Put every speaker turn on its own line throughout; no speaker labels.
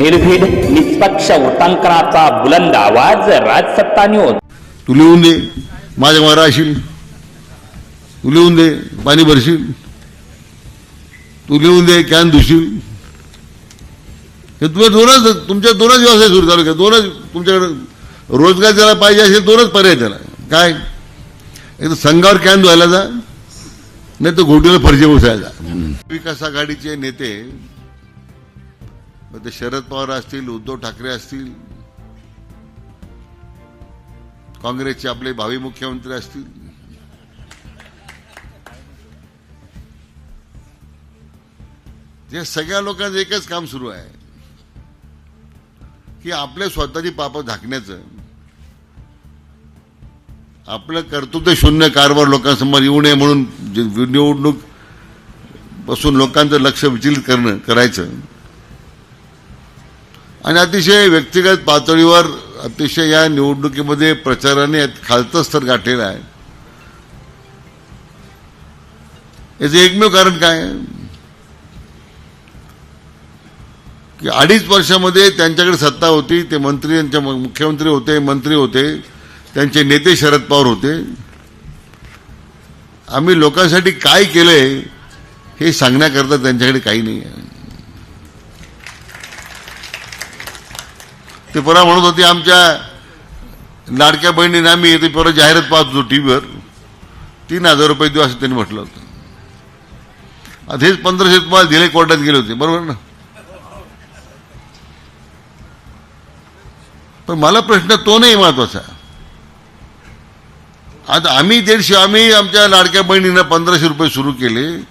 निर्भीड निष्पक्ष वृत्तांकनाचा बुलंद आवाज राजसत्ता न्यूज
तू लिहून दे माझ्या मारा राहशील. तू लिहून दे पाणी भरशील. तू लिहून दे कॅन धुशील. हे तुझ्या दोनच तुमच्या दोनच व्यवसाय सुरू चालू का दोनच तुमच्याकडे रोजगार ज्याला पाहिजे असेल दोनच पर्याय त्याला. काय? एक तर संघावर कॅन धुवायला जा नाही तर घोटीला फरशी बसायला जा. विकास आघाडीचे नेते मग ते शरद पवार असतील उद्धव ठाकरे असतील काँग्रेसचे आपले भावी मुख्यमंत्री असतील. या सगळ्या लोकांचं एकच काम सुरू आहे की आपल्या स्वतःची पाप झाकण्याचं. आपलं कर्तृत्व शून्य कारभार लोकांसमोर येऊ नये म्हणून निवडणूकपासून लोकांचं लक्ष विचलित करणं करायचं. आणि अतिशय व्यक्तिगत पातळीवर अतिशय या निवडणुकीमध्ये प्रचाराने खालचं स्तर गाठलेलं आहे. याचं एकमेव कारण काय? की अडीच वर्षामध्ये त्यांच्याकडे सत्ता होती ते मंत्री त्यांच्या मुख्यमंत्री होते मंत्री होते त्यांचे नेते शरद पवार होते. आम्ही लोकांसाठी काय केलंय हे सांगण्याकरता त्यांच्याकडे काही नाही आहे. ते परवा म्हणत होते आमच्या लाडक्या बहिणीने आम्ही ते परवा जाहिरात पाहत होतो टीव्हीवर. तीन हजार रुपये देऊ असं त्यांनी म्हटलं होतं. आता हेच पंधराशे तुम्हाला दिले कोर्टात गेले होते. बरोबर ना? पण मला प्रश्न तो नाही महत्त्वाचा. आता आम्ही दीडशे आम्ही आमच्या लाडक्या बहिणीनं पंधराशे रुपये सुरू केले.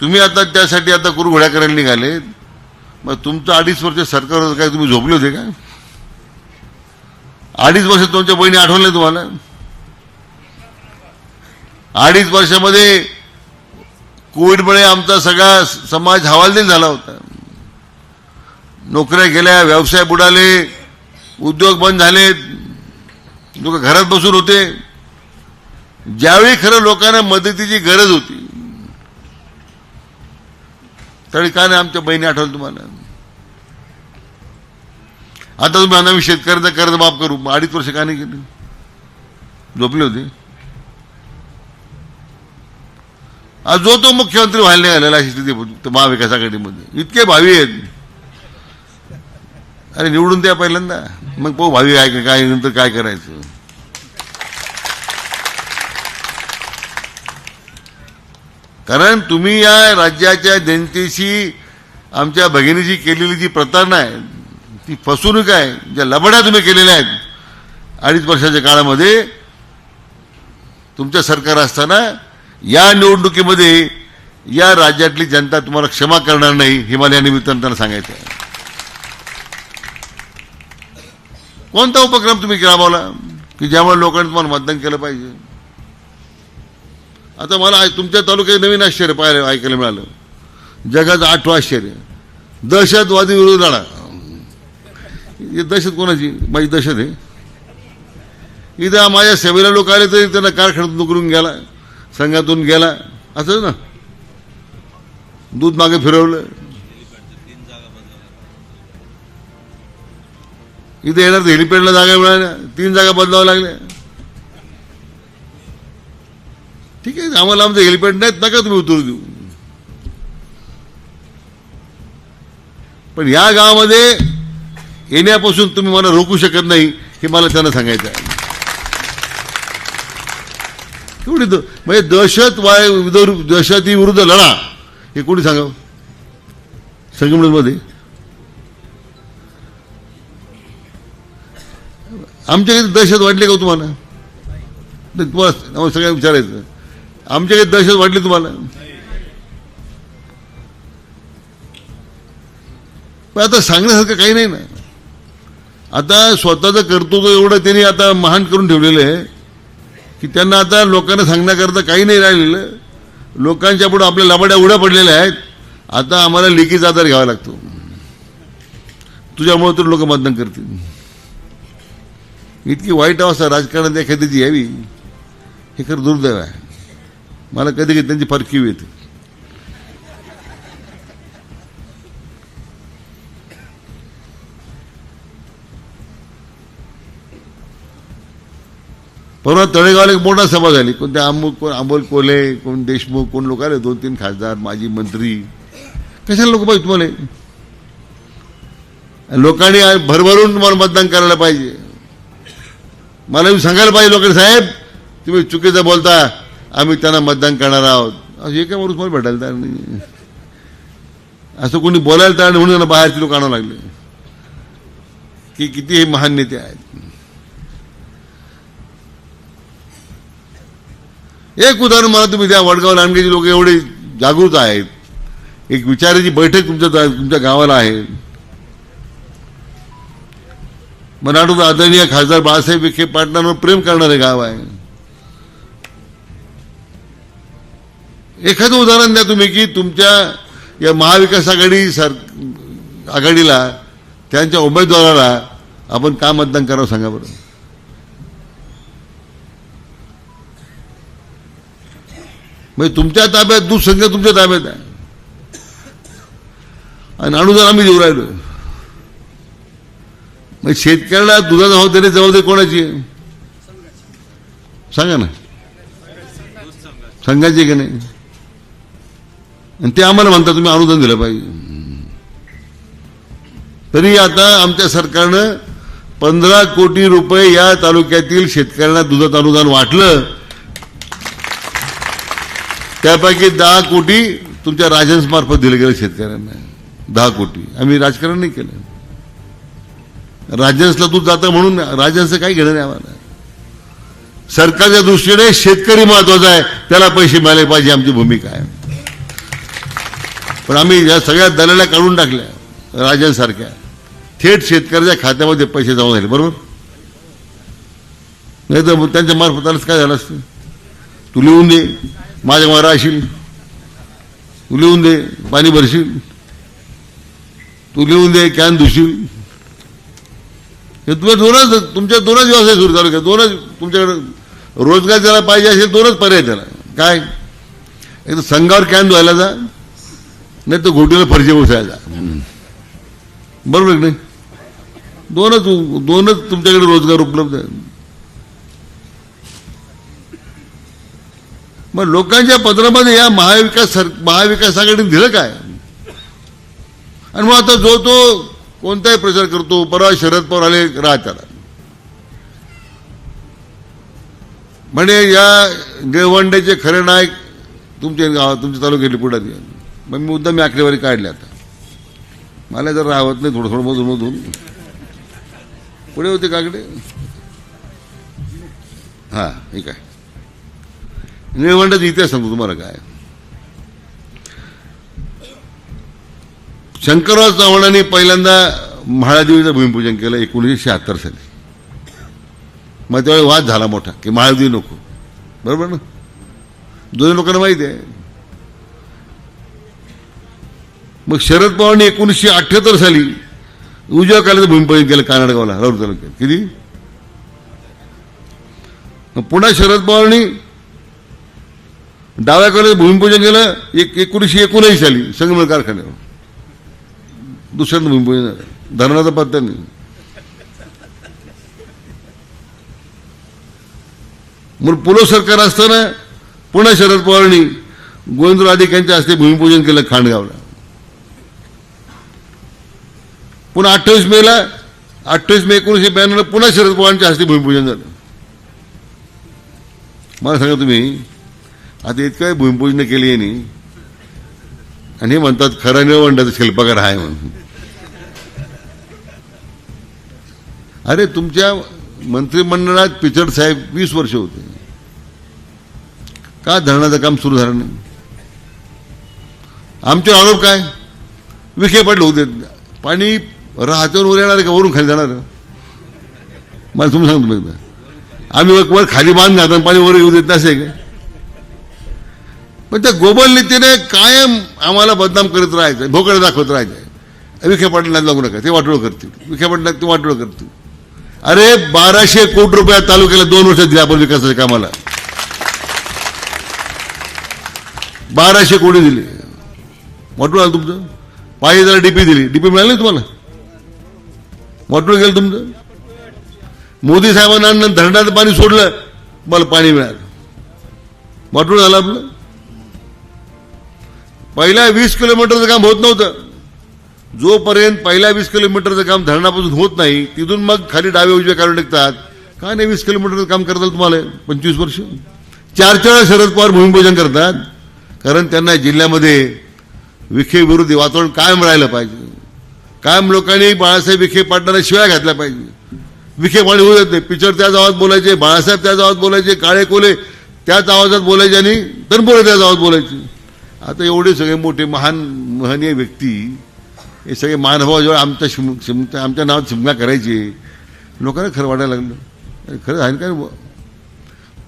तुम्ही आता त्यासाठी आता कुरघोड्या करायला निघाले. मग तुमचं अडीच वर्ष सरकार होतं काय तुम्ही झोपले होते का? अडीच वर्ष तुमच्या बहिणी आठवले तुम्हाला? अडीच वर्षामध्ये कोविडमुळे आमचा सगळा समाज हवालदिल झाला होता. नोकऱ्या गेल्या व्यवसाय बुडाले उद्योग बंद झाले लोक घरात बसून होते. ज्यावेळी खरं लोकांना मदतीची गरज होती त्यावेळी काय नाही आमच्या बहिणी आठवलं तुम्हाला? आता तुम्ही आम्ही शेतकऱ्यांचा कर्ज माफ करू. मग अडीच वर्ष का नाही केली? झोपले होते. आज जो तो मुख्यमंत्री व्हायला नाही आलेला अशी स्थिती महाविकास आघाडीमध्ये. इतके भावी आहेत. अरे निवडून द्या पहिल्यांदा. मग पाहू भावी आहे काय नंतर काय करायचं? कारण तुम्ही या राज्याच्या जनतेशी आमच्या भगिनीची केलेली जी प्रतारणा आहे ती फसवणूक आहे ज्या लबड्या तुम्ही केलेल्या आहेत अडीच वर्षाच्या काळामध्ये तुमचं सरकार असताना या निवडणुकीमध्ये या राज्यातली जनता तुम्हाला क्षमा करणार नाही हे मला या निमित्तानं त्यांना सांगायचं आहे. कोणता उपक्रम तुम्ही राबवला? की ज्यामुळे लोकांनी तुम्हाला मतदान केलं पाहिजे? आता मला तुमच्या तालुक्यात नवीन आश्चर्य पाहायला ऐकायला मिळालं. जगाचं आठवं आश्चर्य. दहशतवादी विरोध लढा. ही दहशत कोणाची? माझी दहशत आहे. इथं माझ्या सेवेला लोक आले तरी त्यांना कारखान्यातून नोकरून गेला संघातून गेला. असंच ना? दूध मागे फिरवलं. इथे येणार तर हेलिपॅडला जागा मिळाल्या. तीन जागा बदलाव्या लागल्या. ठीक आहे आम्हाला आमचं हेल्पेट नाहीत नका तुम्ही उतरू देऊ. पण या गावामध्ये येण्यापासून तुम्ही मला रोखू शकत नाही हे मला त्यांना सांगायचं आहे. एवढी म्हणजे दहशत वाय विदर- दहशती विरुद्ध लढा हे कोणी सांगावं? संगमनेरमध्ये? आमच्याकडे दहशत वाढली का हो तुम्हाला? तुम्हाला सगळ्यांना विचारायचं. आमच्याकडे दहशत वाटली तुम्हाला? पण आता सांगण्यासारखं काही नाही ना. आता स्वतःचं कर्तृत्व एवढं त्यांनी आता महान करून ठेवलेलं आहे की त्यांना आता लोकांना सांगण्याकरता काही नाही राहिलेलं. लोकांच्या पुढे आपल्या लबाड्या उड्या पडलेल्या आहेत. आता आम्हाला लेखीचा आधार घ्यावा लागतो. तुझ्यामुळे तर लोक मतदान करतील. इतकी वाईट अवस्था राजकारणात एखाद्याची यावी हे खरं दुर्दैव आहे. मला कधी कधी त्यांची फरकीव येते. परवा तळेगावला एक मोठा सभा झाली. कोणते अमोल कोण अमोल कोले कोण देशमुख कोण लोक आले दोन तीन खासदार माजी मंत्री. कशाला लोक पाहिजे तुम्हाला? लोकांनी भरभरून तुम्हाला मतदान करायला पाहिजे. मला सांगायला पाहिजे लोकांनी साहेब तुम्ही चुकीचं बोलता. आम्ही त्यांना मतदान करणार आहोत. असं हे काय माणूस मला भेटायला तयार नाही असं कोणी बोलायला तयार नाही म्हणून त्यांना बाहेरचे लोक आणावं लागले. की किती हे महान नेते आहेत. एक उदाहरण मला तुम्ही द्या वडगाव लांडगेचे लोक एवढे जागृत आहेत. एक विचाराची बैठक तुमच्या तुमच्या गावाला आहे. मराठवाड आदरणीय खासदार बाळासाहेब विखे पाटलांवर प्रेम करणारे गाव आहे. एखादं उदाहरण द्या तुम्ही की तुमच्या या महाविकास आघाडी सर आघाडीला त्यांच्या उमेदवाराला आपण का मतदान करावं सांगा बरं? म्हणजे तुमच्या ताब्यात दूध संघ तुमच्या ताब्यात आहे. आणि अनुदान आम्ही देऊ राहिलो. मग शेतकऱ्याला दुधाचा भाव देण्याची जबाबदारी कोणाची आहे? सांगा ना. संघाची की नाही? आणि ते आम्हाला म्हणतात तुम्ही अनुदान दिलं पाहिजे. तरी आता आमच्या सरकारनं पंधरा कोटी रुपये या तालुक्यातील शेतकऱ्यांना दुधात अनुदान वाटलं. त्यापैकी दहा कोटी तुमच्या राजन्स मार्फत दिले गेले शेतकऱ्यांना. दहा कोटी. आम्ही राजकारण नाही केलं. राजन्सला दूध जातं म्हणून राजन्सचं काही घेणं नाही आम्हाला. सरकारच्या दृष्टीने शेतकरी महत्त्वाचा आहे. त्याला पैसे मिळाले पाहिजे. आमची भूमिका आहे. पण आम्ही या सगळ्या दलाल्या काढून टाकल्या राजांसारख्या थेट शेतकऱ्याच्या खात्यामध्ये पैसे जमा झाले बरोबर? नाही तर मग त्यांच्या मार्फत आलंच काय झालं असतं? तू लिहून दे माझ्या मारा असेल तू लिहून दे पाणी भरशील. तू लिहून दे कॅन धुशील. हे तुम्ही दोनच तुमच्या दोनच व्यवसाय सुरू चालू दोनच तुमच्याकडे रोजगार ज्याला पाहिजे असेल दोनच पर्याय त्याला. काय? एक तर संघावर कॅन धुवायला जा. नाही तर घोटीला फरजे बसायला बरोबर आहे की नाही? दोनच दोनच तुमच्याकडे रोजगार उपलब्ध आहे मग लोकांच्या पत्रामध्ये या महाविकास सर महाविकास आघाडीने दिलं काय? आणि मग आता जो तो कोणताही प्रचार करतो परवा शरद पवार आले राहत्याला म्हणे या गेवंड्याचे खरे नायक तुमचे गावात तुमच्या तालुक्यातले पुढारी मग मी मुद्दा मी आकडेवारी काढल्या आता. मला जर राहत नाही थोडं थोडं मधून मधून. पुढे होते काकडे हा ठीक आहे निळवंडाचा इतिहास सांगतो तुम्हाला काय? शंकरराव चव्हाणांनी पहिल्यांदा महाळादेवीचं भूमिपूजन केलं एकोणीसशे शहात्तर साली. मग त्यावेळी वाद झाला मोठा की महाळदेवी नको. बरोबर ना? दोन्ही लोकांना माहिती आहे. मग शरद पवारांनी एकोणीसशे अठ्ठ्याहत्तर साली उजव्या कालाचं भूमिपूजन केलं कानडगावला राऊर तालुक्यात. किती? पुन्हा शरद पवारांनी डाव्या कालाचं भूमिपूजन केलं एक एकोणीसशे एकोणऐंशी साली संगमेर कारखान्यावर. दुसऱ्यांदा भूमिपूजन झालं. धरणाचा पत्ता नाही मग पुलो सरकार असताना पुन्हा शरद पवारांनी गोविंदराव राधिक यांच्या हस्ते भूमिपूजन केलं खांडगावला. पुन्हा अठ्ठावीस मेला अठ्ठावीस मे एकोणीसशे ब्याण्णवला पुन्हा शरद पवारांच्या हस्ते भूमिपूजन झालं. मला सांगा तुम्ही आता इतकं भूमिपूजन केली यांनी आणि हे म्हणतात खरा निळवंडाचा शिल्पकार आहे म्हणून. अरे तुमच्या मंत्रिमंडळात पिचड साहेब वीस वर्ष होते. का धरणाचं काम सुरू झालं नाही? आमचे आरोप काय? विखे पडले होते. पाणी राहत्यावर वर येणार आहे का? वरून खाली जाणार मला तुम्ही सांगतो एकदा आम्ही वर- वर खाली बांध घालतो आणि पाणी वर येऊ देत नसे का? पण त्या गोबल नीतीने कायम आम्हाला बदनाम करत राहायचं भोकडे दाखवत राहायचं विखे पाटलांना लागू नका ते वाटोळ करतील. विखे पाटला ते वाटोळ करतील. अरे बाराशे कोटी रुपया तालुक्याला दोन वर्षात दिले आपण विकासाच्या कामाला. बाराशे कोटी दिले. वाटूळ आलं तुमचं? पाहिजे त्याला डीपी दिली. डीपी मिळाली नाही तुम्हाला? वाटूळ गेलं तुमचं? मोदी साहेबांना धरणाचं पाणी सोडलं तुम्हाला पाणी मिळालं. वाटून झालं आपलं. पहिल्या वीस किलोमीटरचं काम होत नव्हतं. जोपर्यंत पहिल्या वीस किलोमीटरचं काम धरणापासून होत नाही तिथून मग खाली डावे उजवे काढून टाकतात काय नाही वीस किलोमीटरचं काम करताल तुम्हाला? पंचवीस वर्ष? चार चार शरद पवार भूमिपूजन करतात. कारण त्यांना जिल्ह्यामध्ये विखे विरोधी वातावरण कायम राहिलं पाहिजे. कायम लोकांनी बाळासाहेब विखे पाटणाला शिवाय घातल्या पाहिजे. विखे पाणी होऊ देत नाही. पिक्चर त्याच आवाज बोलायचे बाळासाहेब त्याच आवाज बोलायचे काळे कोले त्याच आवाजात बोलायचे आणि तनपुरे त्याच आवाज बोलायचे. आता एवढे सगळे मोठे महान महनीय व्यक्ती हे सगळे महानुभावाजवळ जेव्हा आमच्या शिम शिमता आमच्या नावात शिमगा करायचे. लोकांना खरं वाटायला लागलं. अरे खरं आहे काय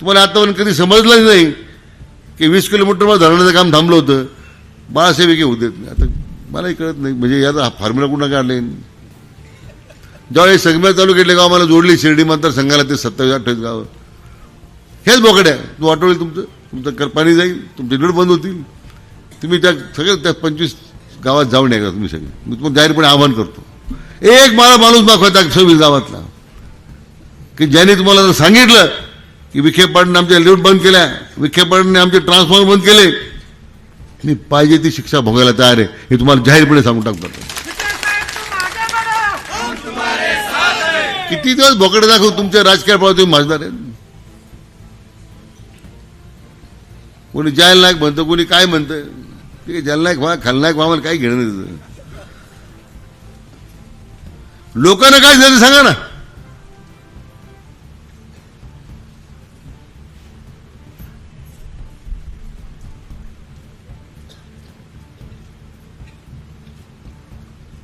तुम्हाला आतापर्यंत कधी समजलंच नाही की वीस किलोमीटरवर धरणाचं काम थांबलं होतं. बाळासाहेब विखे नाही. आता मलाही कळत नाही. म्हणजे याचा फॉर्म्युला कुठं काढले? जेव्हा हे संगमेर तालुक्यातले गाव मला जोडली शिर्डी मतदारसंघाला ते सत्तावीस अठ्ठावीस गाव. हेच बोकड्या तू आठवली तुमचं? तुमचं कर पाणी जाईल. तुमचे नीड बंद होतील. तुम्ही त्या सगळे त्या पंचवीस गावात जाऊन या तुम्ही सगळे? मी तुम्हाला जाहीरपणे आवाहन करतो. एक मला माणूस दाखवायचा सव्वीस गावातला? की ज्याने तुम्हाला जर सांगितलं की विखे पाटणे आमच्या लिफ्ट बंद केल्या विखे पाटणे आमचे ट्रान्सफॉर्मर बंद केले मी पाहिजे ती शिक्षा भोगायला तयार आहे. हे तुम्हाला जाहीरपणे सांगून टाकतो किती दिवस भोकडे दाखवून तुमच्या राजकीय तुम्ही माझदार आहे? कोणी जायल नायक म्हणतं कोणी काय म्हणतं? ठीक आहे जलनायक व्हा खलनायक व्हा मला काही घेणं नाही लोकांना काय झालं सांगा ना.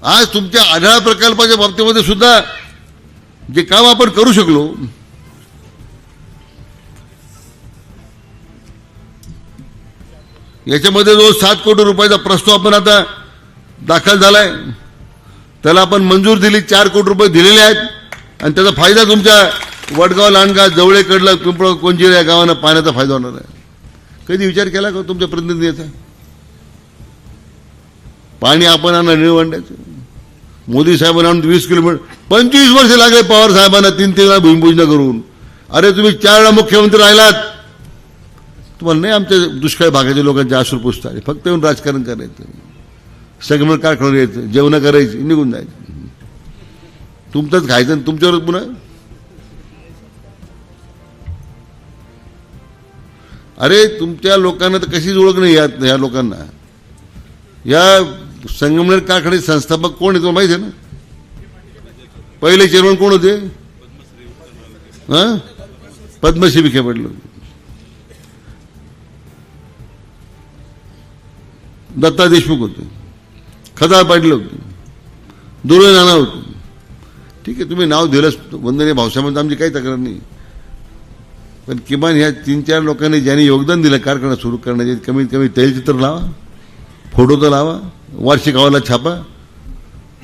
आज तुमच्या आढळ प्रकल्पाच्या बाबतीमध्ये सुद्धा जे काम आपण करू शकलो याच्यामध्ये जो सात कोटी रुपयाचा प्रस्ताव आपण आता दाखल झालाय. त्याला आपण मंजूर दिली चार कोटी रुपये दिलेले आहेत. आणि त्याचा फायदा तुमच्या वडगाव लांडगाव जवळेकडला पिंपळ कोंजिर या गावांना पाण्याचा फायदा होणार आहे. कधी विचार केला का तुमच्या प्रतिनिधीचा पाणी आपण आणलं निळवंडायचं. मोदी साहेबांना आणून वीस किलोमीटर पंचवीस वर्ष लागले पवार साहेबांना तीन तीन वेळा भूमिपूजन करून. अरे तुम्ही चार वेळा मुख्यमंत्री राहिलात. तुम्हाला नाही आमच्या दुष्काळी भागाच्या लोकांचे आश्रू पुसतात. फक्त येऊन राजकारण करायचं. सगळं कारखान्यावर यायचं जेवणं करायची निघून जायचं. तुमचंच खायचं आणि पुन्हा. अरे तुमच्या लोकांना तर कशीच ओळख नाही या ह्या लोकांना. या संगमनेर कारखाने संस्थापक कोण आहे तुम्हाला माहिती आहे ना? पहिले चेअरमन कोण होते? हा? पद्मश्री विखे पडलं दत्ता देशमुख होते. खदार पाटील होते. दुर्वे नाना होते. ठीक आहे तुम्ही नाव दिलंच वंदनीय भावसाहेबांचं आमची काही तक्रार नाही. पण किमान ह्या तीन चार लोकांनी ज्यांनी योगदान दिलं कारखाना सुरू करण्याचे कमीत कमी तैलचित्र लावा फोटो तर लावा. वार्षिक अहवाला छापा?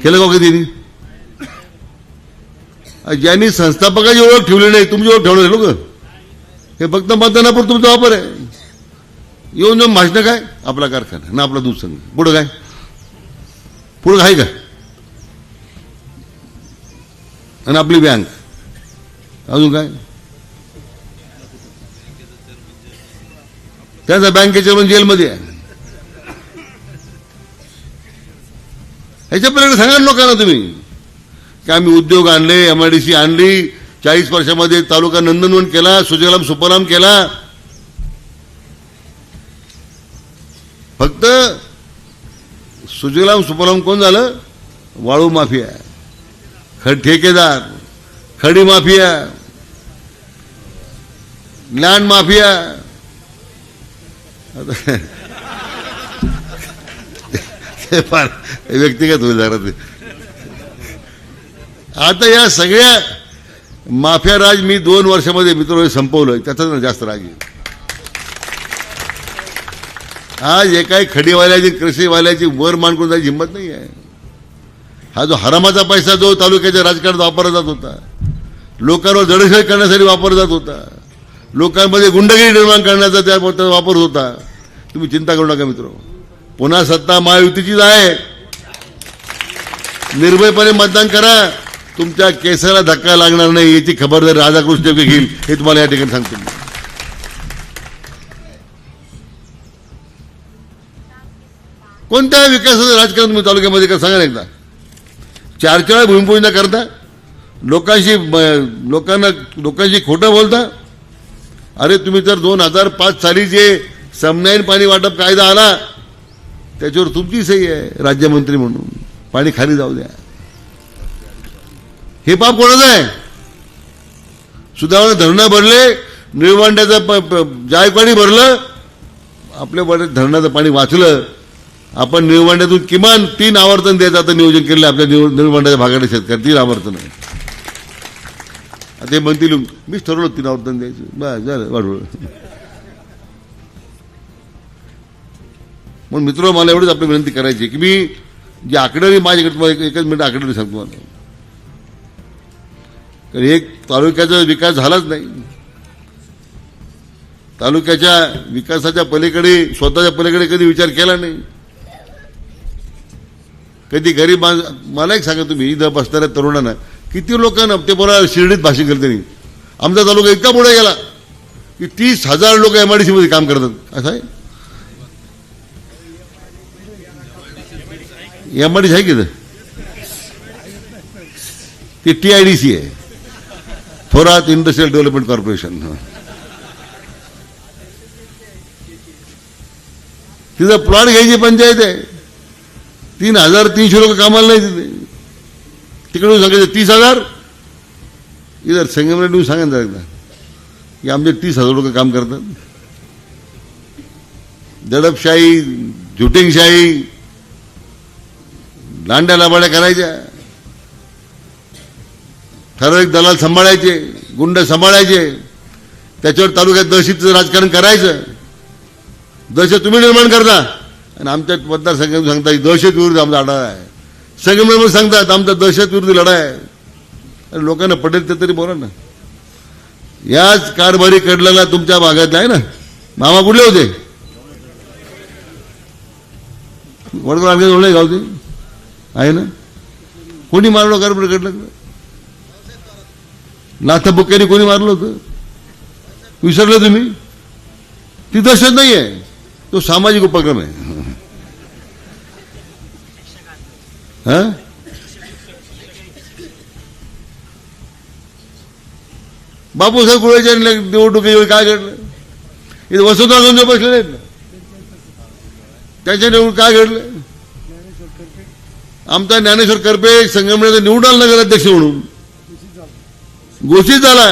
केलं का हो कधी? ज्यांनी संस्थापकाची ओळख ठेवली नाही तुमची ओळख ठेवणार लोक. हे फक्त मतदानापूर तुमचा वापर आहे. येऊन जाऊन भाषणं काय? आपला कारखाना ना आपला दूध संघ पुढं काय? पुढं काय का? आणि आपली बँक अजून काय? त्याचा बँकेच्या पण जेलमध्ये आहे. ह्याच्या पलीकडे सांगा लोकांना तुम्ही. की आम्ही उद्योग आणले एमआयडीसी आणली चाळीस वर्षामध्ये तालुका नंदनवन केला सुजलाम सुपलाम केला. फक्त सुजलाम सुपलाम कोण झालं? वाळू माफिया. खड ठेकेदार खडी माफिया. Land mafia. हे फार व्यक्तिगत होईल जरा ते. आता या सगळ्या माफिया राज मी दोन वर्षामध्ये मित्र संपवलं त्याचा जास्त राग येईल. आज एकाही खडीवाल्याची कृषीवाल्याची वर मान करून जायची हिंमत नाही आहे. हा जो हरामाचा पैसा जो तालुक्याच्या राजकारणात वापरला जात होता. लोकांवर जडशाही करण्यासाठी वापरला जात होता. लोकांमध्ये गुंडगिरी निर्माण करण्याचा त्या वापर होता. तुम्ही चिंता करू नका मित्र. पुन्हा सत्ता महायुतीचीच आहे निर्भयपणे मतदान करा. तुमच्या केसाला धक्का लागणार नाही याची खबरदारी राधाकृष्ण घेईल हे तुम्हाला या ठिकाणी सांगतो कोणत्या विकासाचं राजकारण तुम्ही तालुक्यामध्ये का सांगा एकदा. चार चार भूमिपूजना करता. लोकांशी लोकांना लोकांशी खोटं बोलता. अरे तुम्ही तर दोन हजार पाच साली जे समनाईन पाणी वाटप कायदा आला त्याच्यावर तुमची सही आहे राज्यमंत्री म्हणून. पाणी खाली जाऊ द्या. हे पाप कोणाचं आहे? सुधारणा धरणं भरले निळवांड्याचं प- भरलं आपल्या बऱ्याच धरणाचं पाणी वाचलं आपण निळवांड्यातून किमान तीन आवर्तन द्यायचं आता नियोजन केलं आपल्या निळ निळवांड्याच्या भागाच्या शेतकरी तीन आवर्तन आहे. आता ते म्हणतील मीच ठरवलं तीन आवर्तन द्यायचं. बस झालं वाढवलं. मग मित्र मला एवढीच आपली विनंती करायची की मी जी आकडेवारी माझ्याकडे तुम्हाला एक- एकच मिनिट आकडेवारी सांगतो मला कारण एक तालुक्याचा विकास झालाच नाही. तालुक्याच्या विकासाच्या पलीकडे स्वतःच्या पलीकडे कधी विचार केला नाही. कधी गरीब माणस मला एक सांगा तुम्ही इथं बसणाऱ्या तरुणांना किती लोकांना ते बोला शिर्डीत भाषण केलं त्यांनी. आमचा तालुका इतका पुढे गेला की तीस हजार लोक एमआयडीसीमध्ये काम करतात. असं आहे? एमआयडीसी आहे की इथं? ती टी आय डी सी आहे थोरात इंडस्ट्रियल डेव्हलपमेंट कॉर्पोरेशन हं. तिथं प्लॉट घ्यायची पंचायत आहे तीन हज़ार तीनशे लोक कामाला नाही तिथे तिकडून सांगायचं तीस हज़ार? इधर संगमनेर नेऊन सांगा ना एकदा की तीस हज़ार लोक काम करतात दडपशाही झुटिंगशाही लांड्या लाबाड्या करायच्या. ठराविक दलाल सांभाळायचे गुंड सांभाळायचे. त्याच्यावर तालुक्यात दहशतीचं राजकारण करायचं. दहशत तुम्ही निर्माण करता. आणि आमच्या मतदारसंघात सांगता की दहशत विरुद्ध आमचा लढा आहे. संगमनेरमध्ये सांगतात आमचा दहशत विरुद्ध लढा आहे. अरे लोकांना पटेल ते तरी बोला ना. याच कारभारी कडलेला तुमच्या भागात आहे ना. मामा कुठले होते? वडगाव आणखी ओळख आहे ना? कोणी मारलं कारभारी नाथा बुक्क्याने कोणी मारलं होतं विसरलं तुम्ही ती। नाही। तो सामाजिक उपक्रम आहे हा? बापूसाहेब कुळेच्या निवडणुकीवेळी काय घडलं इथे वसुंधरा गांधी बसले नाहीत ना त्यांच्या निवडणूक काय घडलं आमचा ज्ञानेश्वर करपे संगमनेरचा निवडून आला नगराध्यक्ष म्हणून. घोषित झाला.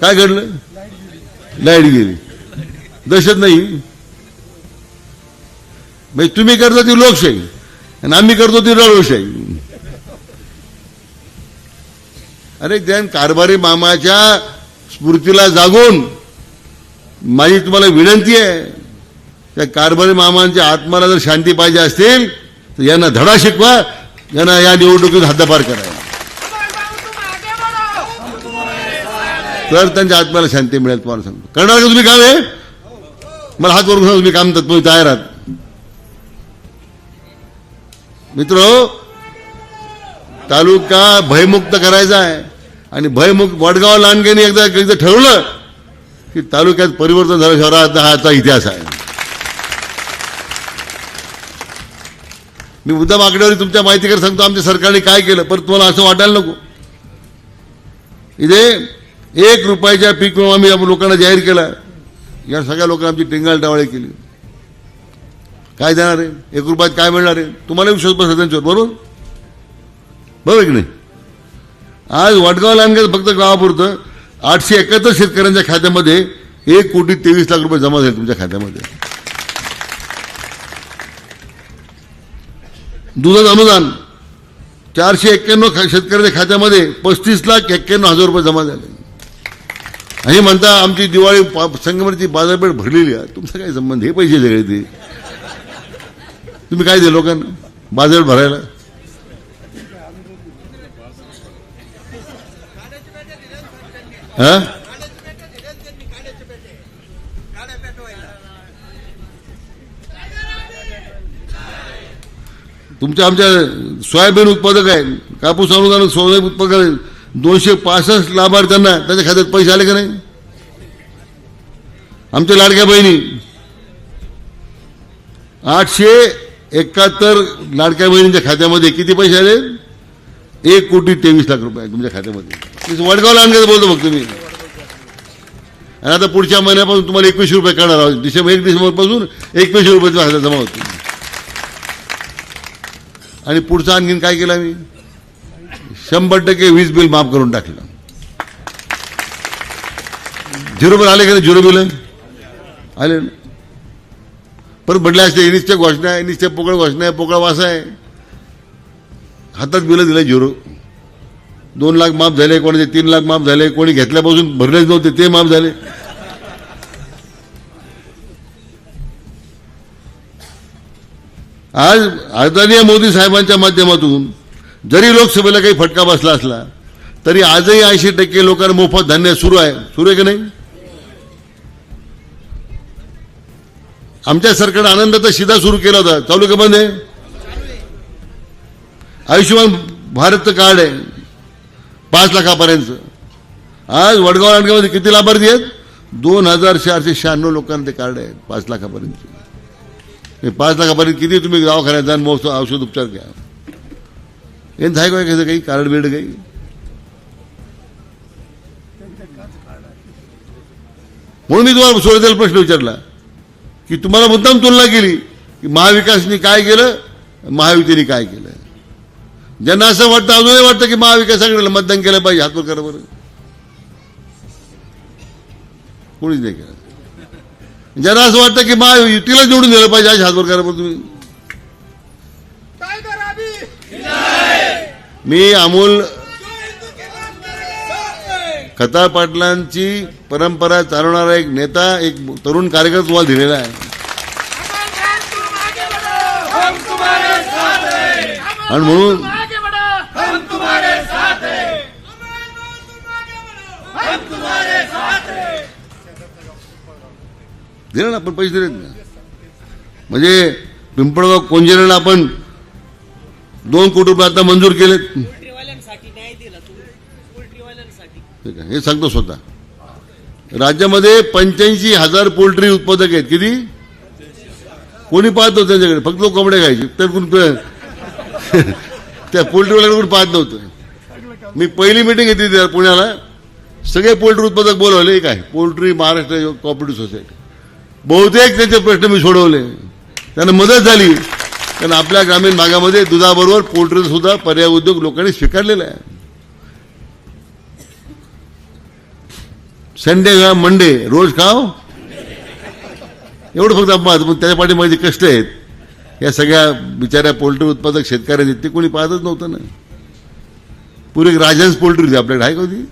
काय घडलं? लाइट गेली. दहशत नाही. म्हणजे तुम्ही करता ती लोकशाही आणि आम्ही करतो ती रळवशाही अरे ज्ञान कारभारी मामाच्या स्फूर्तीला जागून माझी तुम्हाला विनंती आहे. त्या कारभारी मामांच्या आत्माला जर शांती पाहिजे असतील तर यांना धडा शिकवा यांना या निवडणुकीत हद्दपार करा तर त्यांच्या आत्म्याला शांती मिळेल तुम्हाला सांगतो. करणार का तुम्ही काम आहे मला हात वरून तुम्ही काम तुम्ही तयार आहात. मित्र तालुका भयमुक्त करायचा आहे. आणि भयमुक्त वडगाव लांडग्याने एकदा एकदा ठरवलं की तालुक्यात परिवर्तन झालं शहरात हा इतिहास आहे. मी मुद्दा मागण्यावर तुमच्या माहितीकडे सांगतो आमच्या सरकारने काय केलं पण तुम्हाला असं वाटायला नको. इथे एक रुपयाच्या पीक विमा आम्ही लोकांना जाहीर केला. या सगळ्या लोकांना आमची टिंगाल टावाळी केली. काय देणार आहे? एक रुपयात काय मिळणार आहे? तुम्हाला विश्वास बसला त्यांच्यावर बरोबर? बरोबर की नाही? आज वडगाव लांडगाव फक्त गावापुरतं आठशे एकाहत्तर शेतकऱ्यांच्या खात्यामध्ये एक कोटी तेवीस लाख रुपये जमा झाले तुमच्या खात्यामध्ये. दुधाचं अनुदान. चारशे एक्क्याण्णव खा- शेतकऱ्यांच्या खात्यामध्ये पस्तीस लाख एक्क्याण्णव हजार रुपये जमा झाले. आणि म्हणता आमची दिवाळी पा- बाजारपेठ भरलेली आहे. तुमचा काय संबंध? हे पैसे सगळे ते. तुम्ही काय दे लोकांना? बाजारपेठ भरायला? हा? तुमच्या आमच्या सोयाबीन उत्पादक आहे. कापूस अनुदान सोयाबीन उत्पादक आहे. दोनशे पासष्ट लाभार्थ्यांना त्याच्या खात्यात पैसे आले का नाही? आमच्या लाडक्या बहिणी आठशे एकाहत्तर लाडक्या बहिणींच्या खात्यामध्ये किती पैसे आले? एक कोटी तेवीस लाख रुपये तुमच्या खात्यामध्ये. वडगावला आणण्याचं बोलतो फक्त मी. आणि आता पुढच्या महिन्यापासून तुम्हाला एकवीसशे रुपये करणार आहोत. डिसेंबर एक डिसेंबरपासून एकवीसशे रुपये तुमच्या खात्यात जमा होतील. आणि पुढचं आणखीन काय केलं मी शंभर टक्के वीज बिल माफ करून टाकलं. झिरो बिल आले का झिरो बिल? आले ना. परत म्हटले असते एनिसच्या घोषणा आहे एनिसच्या पोकळ घोषणा आहे पोकळ वासा आहे. हातात बिलं दिलं झिरो. दोन लाख माफ झाले कोणाचे तीन लाख माफ झाले कोणी घेतल्यापासून भरलेच नव्हते ते माफ झाले. आज आदरणीय मोदी साहेबांच्या माध्यमातून जरी लोकसभेला काही फटका बसला असला तरी आजही ऐंशी टक्के लोकांना मोफत धान्य सुरू आहे. सुरू आहे की नाही? आमच्या सरकारनं आनंदाचा शिधा सुरू केला होता. चालू का बंद आहे? आयुष्यमान भारतचं कार्ड आहे. पाच लाखापर्यंत. आज वडगाव लांडगावमध्ये किती लाभार्थी आहेत? दोन हजार चारशे शहाण्णव लोकांना ते कार्ड आहे पाच लाखापर्यंत पाच लाखापर्यंत किती तुम्ही दवाखान्यात जाण मोफत औषध उपचार घ्या. यांचं आहे काय कसं काही कार्ड बिर्ड काही? म्हणून मी तुम्हाला सुरुवातीला प्रश्न विचारला की तुम्हाला मुद्दाम तुलना केली की महाविकासनी काय केलं महायुतीने काय केलं? ज्यांना असं वाटतं अजूनही वाटतं की महाविकासाकडे मतदान केलं पाहिजे हातवर करा बरं. कोणीच नाही केलं. ज्यांना असं वाटतं की महायुतीला निवडून दिलं पाहिजे आज हातवर करा तुम्ही मी अमोल खताळ पाटलांची परंपरा चालवणारा एक नेता एक तरुण कार्यकर्ता तुम्हाला दिलेला आहे.
हैं.
आणि म्हणून दिले ना आपण पैसे दिलेत ना? म्हणजे पिंपळगाव कोंजेला आपण दोन कोटी रुपये आता मंजूर केलेत. ठीक आहे हे सांगतो स्वतः. राज्यामध्ये पंच्याऐंशी हजार पोल्ट्री उत्पादक आहेत. किती? कोणी पाहत नव्हतं त्यांच्याकडे? फक्त लोक कोंबड्या खायचे. तर कोण त्या पोल्ट्रीवाल्याकडे कोणी पाहत नव्हतं? मी पहिली मिटिंग घेतली त्या पुण्याला. सगळे पोल्ट्री उत्पादक बोलवले. एक आहे पोल्ट्री महाराष्ट्र कॉपरेटिव्ह सोसायटी बहुतेक त्यांचे प्रश्न मी सोडवले. त्यांना मदत झाली. कारण आपल्या ग्रामीण भागामध्ये दुधाबरोबर पोल्ट्री सुद्धा पर्याय उद्योग लोकांनी स्वीकारलेला आहे. संडे खा मंडे? रोज खाव? एवढं फक्त आपण पण त्याच्या पाठीमागे कष्ट आहेत. या सगळ्या बिचाऱ्या पोल्ट्री उत्पादक शेतकऱ्यांनी ते कोणी पाहतच नव्हतं ना. पुरे एक राजहंस पोल्ट्री होती आपल्याकडे. आहे का होती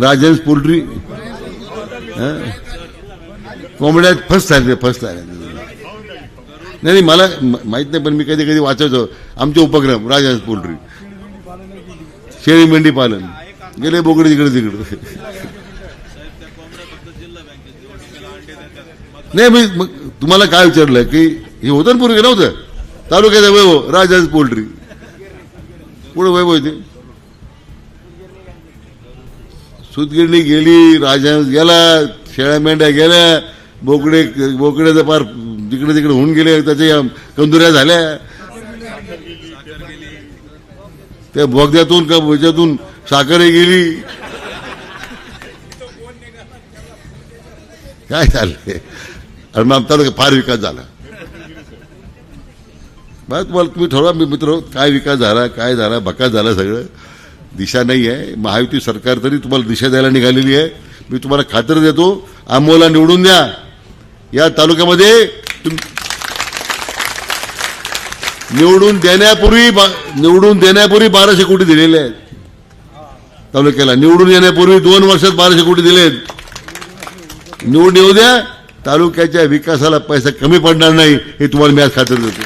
राजहंस पोल्ट्री. हं? कोंबड्यात फर्स्ट आहे फर्स्ट झाले नाही नाही मला माहीत नाही पण मी कधी कधी वाचायचो. आमचे उपक्रम राजहंस पोल्ट्री. शेळी मेंढी पालन. गेले बोकडे तिकडे तिकडे. नाही मी मग तुम्हाला काय विचारलं की हे होतं ना पूर्वी नव्हतं? तालुक्याचं वैभव राजाज पोल्ट्री. पुढे वैभव ते? सुतगिरणी गेली राजा गेला शेळ्या मेंढ्या गेल्या बोकडे बोकड्याचं पार जिकडे तिकडे होऊन गेले त्याच्या कंदुऱ्या झाल्या. त्या बोगद्यातून का ह्याच्यातून साखरही गेली. काय चाललंय आणि मग आमचा फार विकास झाला. बस तुम्हाला तुम्ही ठरवा मी मित्र काय विकास झाला काय झाला भका झाला सगळं. दिशा नाही आहे. महायुती सरकार तरी तुम्हाला दिशा द्यायला निघालेली आहे. मी तुम्हाला खात्री देतो. आमोला निवडून द्या. या तालुक्यामध्ये निवडून देण्यापूर्वी निवडून देण्यापूर्वी बाराशे कोटी दिलेले आहेत. तालुक्याला निवडून येण्यापूर्वी दोन वर्षात बाराशे कोटी दिलेत निवडून येऊ द्या तालुक्याच्या विकासाला पैसा कमी पडणार नाही हे तुम्हाला मी आज खात्री देतो.